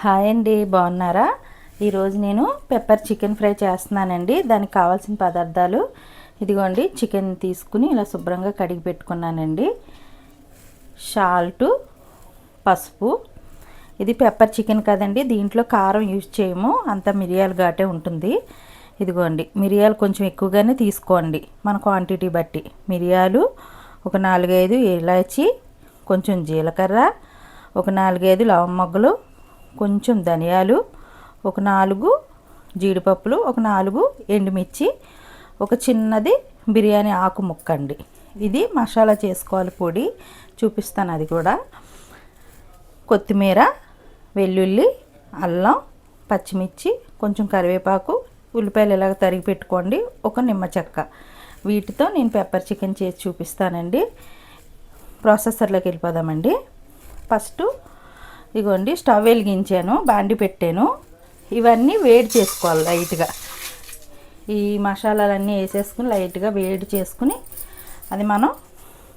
Hi అండి బాగున్నారా? ఈరోజు నేను పెప్పర్ చికెన్ ఫ్రై చేస్తున్నానండి. దానికి కావాల్సిన పదార్థాలు ఇదిగోండి చికెన్ తీసుకుని ఇలా శుభ్రంగా కడిగి పెట్టుకున్నానండి. షాల్టు పసుపు. ఇది పెప్పర్ చికెన్ కదండి దీంట్లో కారం యూజ్ చేయము. అంత మిరియాలు ఘాటే ఉంటుంది. ఇదిగోండి మిరియాలు కొంచెం ఎక్కువగానే తీసుకోండి. మన క్వాంటిటీ బట్టి. మిరియాలు ఒక నాలుగైదు ఇలాచి కొంచెం జీలకర్ర ఒక నాలుగైదు లవం మొగ్గలు కొంచెం ధనియాలు ఒక నాలుగు జీడిపప్పులు ఒక నాలుగు ఎండుమిర్చి ఒక చిన్నది బిర్యానీ ఆకు ముక్క అండి ఇది మసాలా చేసుకోవాలి పొడి చూపిస్తాను అది కూడా. కొత్తిమీర వెల్లుల్లి అల్లం పచ్చిమిర్చి కొంచెం కరివేపాకు ఉల్లిపాయలు ఇలాగ తరిగి పెట్టుకోండి. ఒక నిమ్మ చెక్క. వీటితో నేను పెప్పర్ చికెన్ చేసి చూపిస్తానండి. ప్రాసెసర్లోకి వెళ్ళిపోదామండి. ఫస్ట్ ఇగోండి స్టవ్ వెలిగించాను బాండి పెట్టాను. ఇవన్నీ వేడి చేసుకోవాలి లైట్గా. ఈ మసాలాలన్నీ వేసేసుకుని లైట్గా వేడి చేసుకుని అది మనం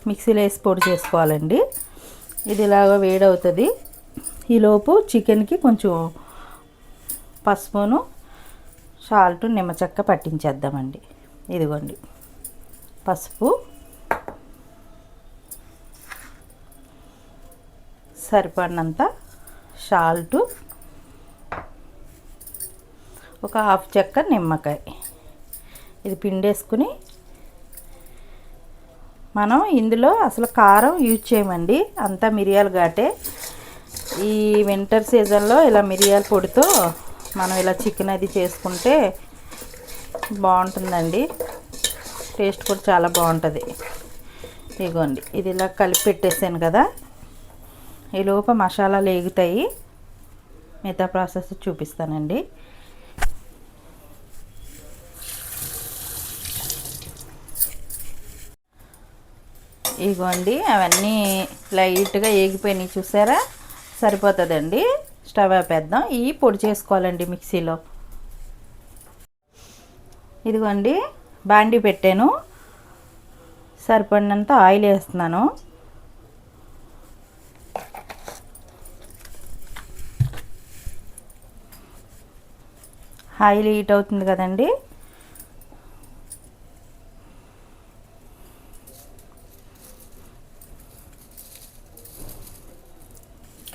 మిక్సీలో వేసి పొడి చేసుకోవాలండి. ఇది ఇలాగ వేడి అవుతుంది ఈలోపు చికెన్కి కొంచెం పసుపును సాల్ట్ నిమ్మచెక్క పట్టించేద్దామండి. ఇదిగోండి పసుపు సరిపడినంత సాల్టు ఒక హాఫ్ చెక్క నిమ్మకాయ. ఇది పిండేసుకుని మనం ఇందులో అసలు కారం యూజ్ చేయమండి. అంతా మిరియాల ఘాటే. ఈ వింటర్ సీజన్లో ఇలా మిరియాల పొడితో మనం ఇలా చికెన్ అది చేసుకుంటే బాగుంటుందండి. టేస్ట్ కూడా చాలా బాగుంటుంది. ఇదిగోండి ఇది ఇలా కలిపి పెట్టేసాను కదా. ఈ లోప మసాలాలు వేగుతాయి మిగతా ప్రాసెస్ చూపిస్తానండి. ఇగోండి అవన్నీ లైట్గా ఏగిపోయినాయి చూసారా? సరిపోతుందండి. స్టవ్ ఆపేద్దాం. ఇవి పొడి చేసుకోవాలండి మిక్సీలో. ఇదిగోండి బాండి పెట్టాను. సరిపడినంత ఆయిల్ వేస్తున్నాను. ఆయిల్ హీట్ అవుతుంది కదండి.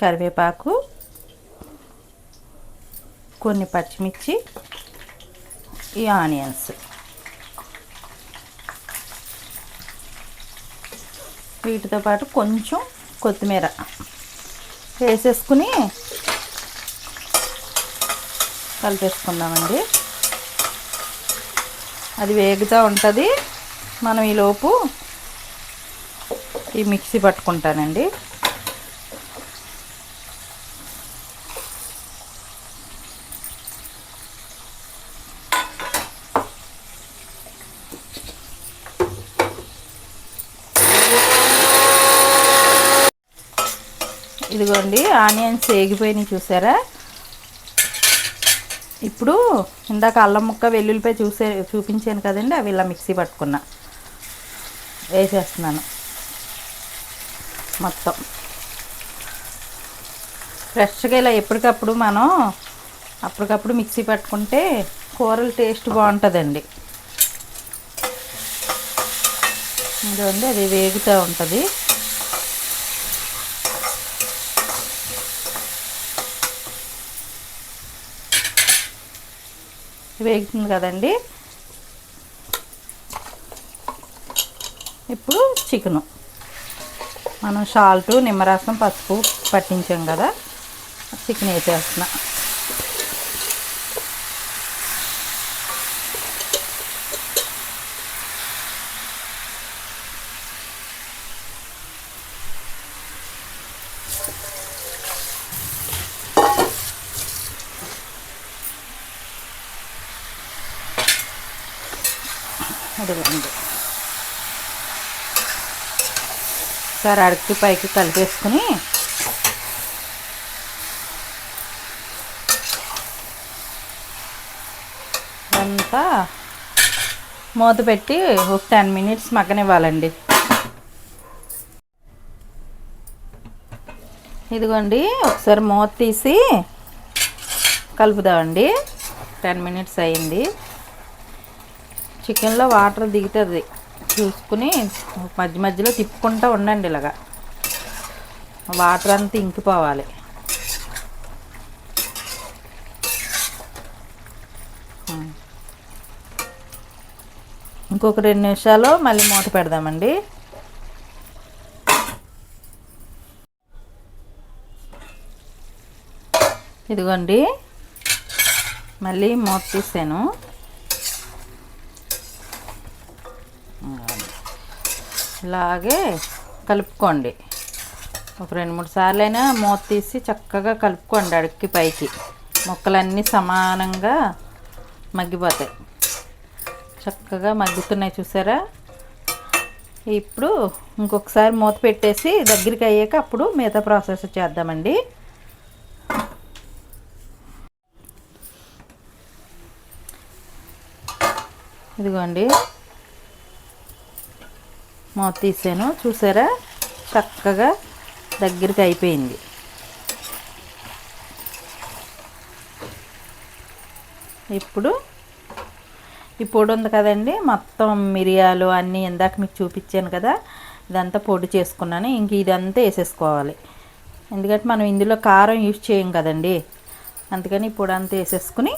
కరివేపాకు కొన్ని పచ్చిమిర్చి ఈ ఆనియన్స్. వీటితో పాటు కొంచెం కొత్తిమీర వేసేసుకుని కలిపేసుకుందామండి అది వేగుతూ ఉంటుంది. మనం ఈలోపు ఈ మిక్సీ పట్టుకుంటానండి. ఇదిగోండి ఆనియన్స్ వేగిపోయినాయి చూసారా? ఇప్పుడు ఇందాక అల్లం ముక్క వెల్లుల్లిపై చూసే చూపించాను కదండి అవి ఇలా మిక్సీ పట్టుకున్నా. వేసేస్తున్నాను. మొత్తం. ఫ్రెష్గా ఇలా ఎప్పటికప్పుడు మనం అప్పటికప్పుడు మిక్సీ పట్టుకుంటే కూరలు టేస్ట్ బాగుంటుందండి. ఇదండి అది వేగుతూ ఉంటుంది. వేగుతుంది కదండి. ఇప్పుడు చికెను. మనం సాల్ట్ నిమ్మరసం పసుపు పట్టించాం కదా. చికెన్ వేసేస్తున్నాం. అదిగోండి ఒకసారి అడికి పైకి కలిపేసుకుని అంతా మూత పెట్టి ఒక టెన్ మినిట్స్ మగ్గనివ్వాలండి. ఇదిగోండి ఒకసారి మూత తీసి కలుపుదామండి. టెన్ మినిట్స్ అయింది. చికెన్లో వాటర్ దిగుతుంది. చూసుకుని మధ్య మధ్యలో తిప్పుకుంటూ ఉండండి ఇలాగా. వాటర్ అంతా ఇంకిపోవాలి ఇంకొక రెండు నిమిషాలు మళ్ళీ మూత పెడదామండి. ఇదిగోండి. మళ్ళీ మూత తీసాను ఇలాగే కలుపుకోండి. ఒక రెండు మూడు సార్లు అయినా మూత తీసి చక్కగా కలుపుకోండి అడుక్కి పైకి. ముక్కలన్నీ సమానంగా మగ్గిపోతాయి. చక్కగా మగ్గుతున్నాయి చూసారా? ఇప్పుడు ఇంకొకసారి మూత పెట్టేసి దగ్గరికి అయ్యాక అప్పుడు మిగతా ప్రాసెస్ చేద్దామండి. ఇదిగోండి. మూత తీసాను. చూసారా? చక్కగా దగ్గరికి అయిపోయింది. ఇప్పుడు ఈ పొడి ఉంది కదండి మొత్తం మిరియాలు అన్నీ ఇందాక మీకు చూపించాను కదా ఇదంతా పొడి చేసుకున్నాను. ఇంక ఇదంతా వేసేసుకోవాలి. ఎందుకంటే మనం ఇందులో కారం యూజ్ చేయం కదండి. అందుకని ఇప్పుడు పొడి అంతా వేసేసుకుని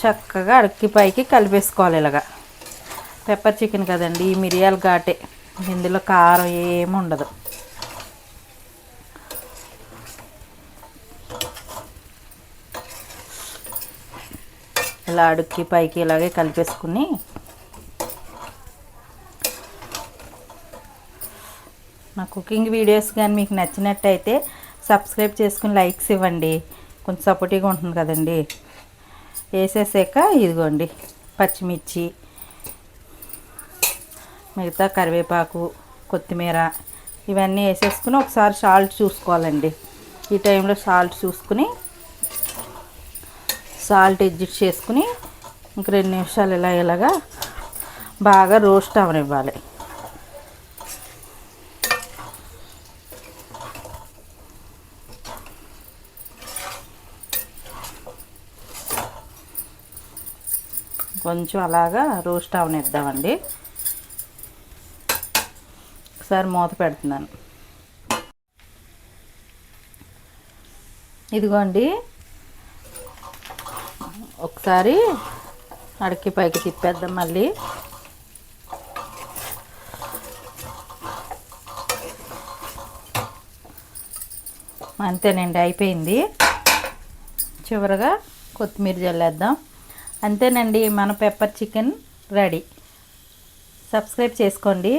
చక్కగా అడక్కి పైకి కలిపేసుకోవాలి ఇలాగా. పెప్పర్ చికెన్ కదండి ఈ మిరియాల ఘాటే. ఇందులో కారం ఏమి ఉండదు. ఇలా అడుక్కి పైకి ఇలాగే కలిపేసుకుని నా కుకింగ్ వీడియోస్ కానీ మీకు నచ్చినట్టయితే సబ్స్క్రైబ్ చేసుకుని లైక్స్ ఇవ్వండి. కొంచెం సపోర్టివ్గా ఉంటుంది కదండి. వేసేసాక ఇదిగోండి పచ్చిమిర్చి మిగతా కరివేపాకు కొత్తిమీర ఇవన్నీ వేసేసుకుని ఒకసారి సాల్ట్ చూసుకోవాలండి. ఈ టైంలో సాల్ట్ చూసుకుని సాల్ట్ ఎడ్జిట్ చేసుకుని ఇంక రెండు నిమిషాలు ఇలా ఇలాగా బాగా రోస్ట్ అవనివ్వాలి. కొంచెం అలాగా రోస్ట్ అవనిద్దామండి. ఒకసారి మూత పెడుతున్నాను. ఇదిగోండి. ఒకసారి అడికి పైకి తిప్పేద్దాం మళ్ళీ. అంతేనండి అయిపోయింది. చివరగా కొత్తిమీర జల్లేద్దాం. అంతేనండి మన పెప్పర్ చికెన్ రెడీ. సబ్స్క్రైబ్ చేసుకోండి.